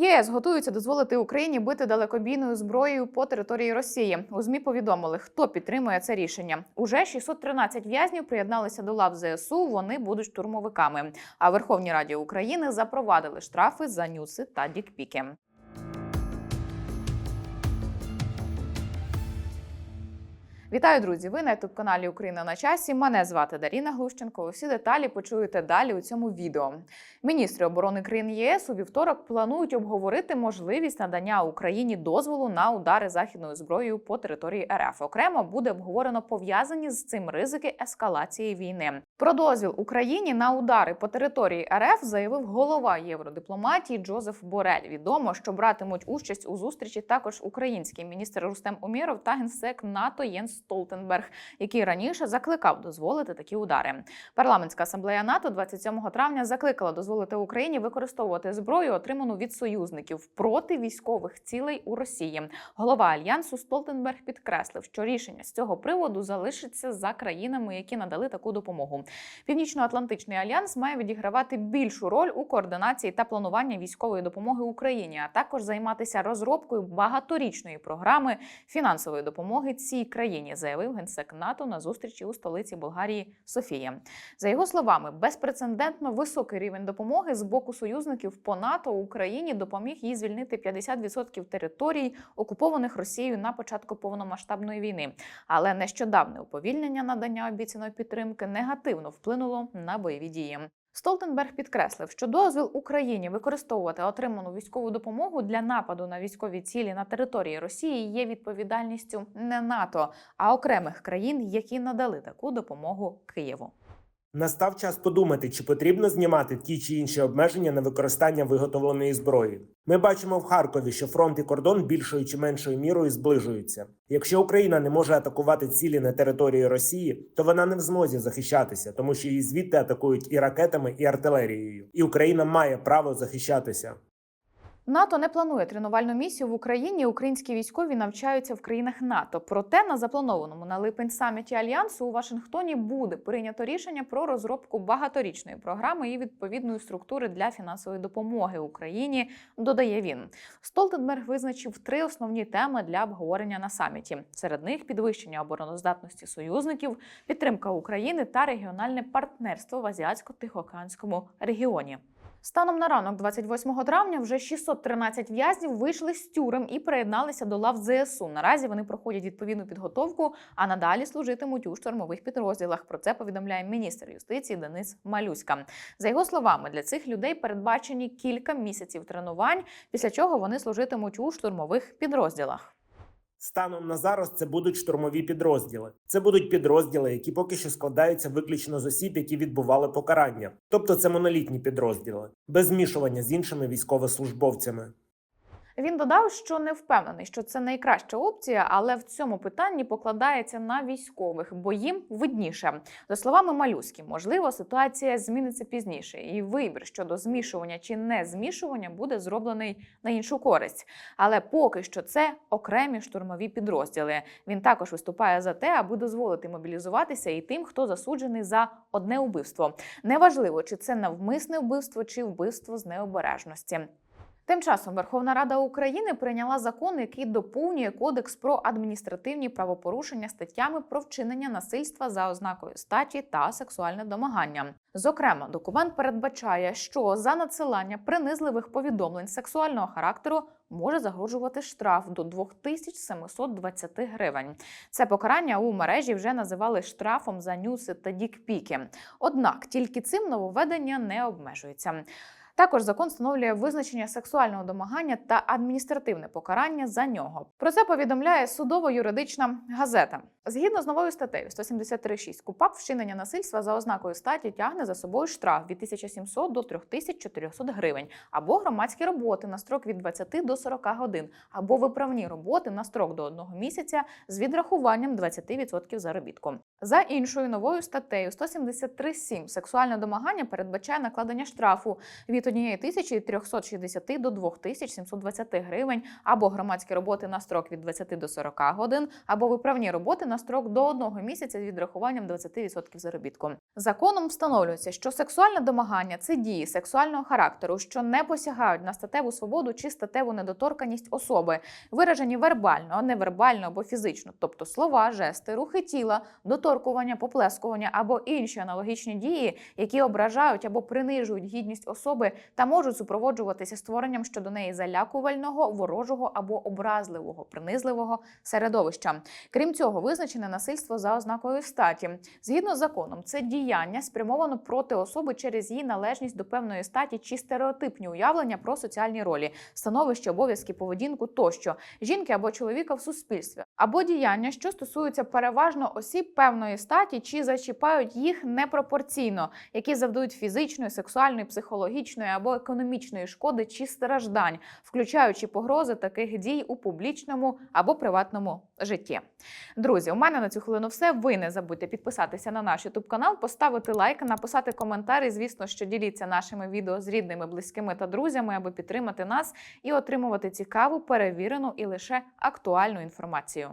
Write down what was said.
ЄС готуються дозволити Україні бити далекобійною зброєю по території Росії. У змі повідомили, хто підтримує це рішення. Уже 613 в'язнів приєдналися до лав ЗСУ. Вони будуть штурмовиками. А Верховній Раді України запровадили штрафи за нюси та дікпіки. Вітаю, друзі! Ви на youtube каналі Україна на часі. Мене звати Даріна Глущенко. Усі деталі почуєте далі у цьому відео. Міністри оборони країн ЄС у вівторок планують обговорити можливість надання Україні дозволу на удари західною зброєю по території РФ. Окремо буде обговорено пов'язані з цим ризики ескалації війни. Про дозвіл Україні на удари по території РФ заявив голова євродипломатії Джозеф Борель. Відомо, що братимуть участь у зустрічі також український міністр Рустем Умєров та генсек НАТО Єнс Столтенберг, який раніше закликав дозволити такі удари. Парламентська асамблея НАТО 27 травня закликала дозволити Україні використовувати зброю, отриману від союзників проти військових цілей у Росії. Голова альянсу Столтенберг підкреслив, що рішення з цього приводу залишиться за країнами, які надали таку допомогу. Північно-Атлантичний альянс має відігравати більшу роль у координації та плануванні військової допомоги Україні, а також займатися розробкою багаторічної програми фінансової допомоги цій країні, заявив генсек НАТО на зустрічі у столиці Болгарії Софія. За його словами, безпрецедентно високий рівень допомоги з боку союзників по НАТО Україні допоміг їй звільнити 50% територій, окупованих Росією на початку повномасштабної війни. Але нещодавне уповільнення надання обіцяної підтримки негативно вплинуло на бойові дії. Столтенберг підкреслив, що дозвіл Україні використовувати отриману військову допомогу для нападу на військові цілі на території Росії є відповідальністю не НАТО, а окремих країн, які надали таку допомогу Києву. Настав час подумати, чи потрібно знімати ті чи інші обмеження на використання виготовленої зброї. Ми бачимо в Харкові, що фронт і кордон більшою чи меншою мірою зближуються. Якщо Україна не може атакувати цілі на території Росії, то вона не в змозі захищатися, тому що її звідти атакують і ракетами, і артилерією. І Україна має право захищатися. НАТО не планує тренувальну місію в Україні. Українські військові навчаються в країнах НАТО. Проте на запланованому на липень саміті альянсу у Вашингтоні буде прийнято рішення про розробку багаторічної програми і відповідної структури для фінансової допомоги Україні. Додає він. Столтенберг визначив три основні теми для обговорення на саміті. Серед них підвищення обороноздатності союзників, підтримка України та регіональне партнерство в азіатсько-тихоокеанському регіоні. Станом на ранок, 28 травня, вже 613 в'язнів вийшли з тюрем і приєдналися до лав ЗСУ. Наразі вони проходять відповідну підготовку, а надалі служитимуть у штурмових підрозділах. Про це повідомляє міністр юстиції Денис Малюська. За його словами, для цих людей передбачені кілька місяців тренувань, після чого вони служитимуть у штурмових підрозділах. Станом на зараз це будуть штурмові підрозділи. Це будуть підрозділи, які поки що складаються виключно з осіб, які відбували покарання. Тобто це монолітні підрозділи, без змішування з іншими військовослужбовцями. Він додав, що не впевнений, що це найкраща опція, але в цьому питанні покладається на військових, бо їм видніше. За словами Малюськи, можливо, ситуація зміниться пізніше, і вибір щодо змішування чи не змішування буде зроблений на іншу користь. Але поки що це окремі штурмові підрозділи. Він також виступає за те, аби дозволити мобілізуватися і тим, хто засуджений за одне вбивство. Неважливо, чи це навмисне вбивство, чи вбивство з необережності. Тим часом Верховна Рада України прийняла закон, який доповнює кодекс про адміністративні правопорушення статтями про вчинення насильства за ознакою статі та сексуальне домагання. Зокрема, документ передбачає, що за надсилання принизливих повідомлень сексуального характеру може загрожувати штраф до 2720 гривень. Це покарання у мережі вже називали штрафом за нюси та дікпіки. Однак тільки цим нововведення не обмежується. Також закон встановлює визначення сексуального домагання та адміністративне покарання за нього. Про це повідомляє судово-юридична газета. Згідно з новою статтею 173.6 КУПАП, вчинення насильства за ознакою статі тягне за собою штраф від 1700 до 3400 гривень, або громадські роботи на строк від 20 до 40 годин, або виправні роботи на строк до одного місяця з відрахуванням 20% заробітку. За іншою новою статтею 173.7 сексуальне домагання передбачає накладення штрафу від 1360 до 2720 гривень, або громадські роботи на строк від 20 до 40 годин, або виправні роботи на строк до одного місяця з відрахуванням 20% заробітку. Законом встановлюється, що сексуальне домагання це дії сексуального характеру, що не посягають на статеву свободу чи статеву недоторканість особи, виражені вербально, невербально або фізично, тобто слова, жести, рухи тіла, доторкування, поплескування або інші аналогічні дії, які ображають або принижують гідність особи та можуть супроводжуватися створенням щодо неї залякувального, ворожого або образливого, принизливого середовища. Крім цього, визначене насильство за ознакою статі. Згідно з законом, це діяння спрямовано проти особи через її належність до певної статі чи стереотипні уявлення про соціальні ролі, становище, обов'язки, поведінку тощо жінки або чоловіка в суспільстві, або діяння, що стосуються переважно осіб певної статі, чи зачіпають їх непропорційно, які завдають фізичної, сексуальної, психологічної або економічної шкоди чи страждань, включаючи погрози таких дій у публічному або приватному житті. Друзі, у мене на цю хвилину все. Ви не забудьте підписатися на наш YouTube канал, поставити лайк, написати коментар. І, звісно, що діліться нашими відео з рідними, близькими та друзями, аби підтримати нас і отримувати цікаву, перевірену і лише актуальну інформацію.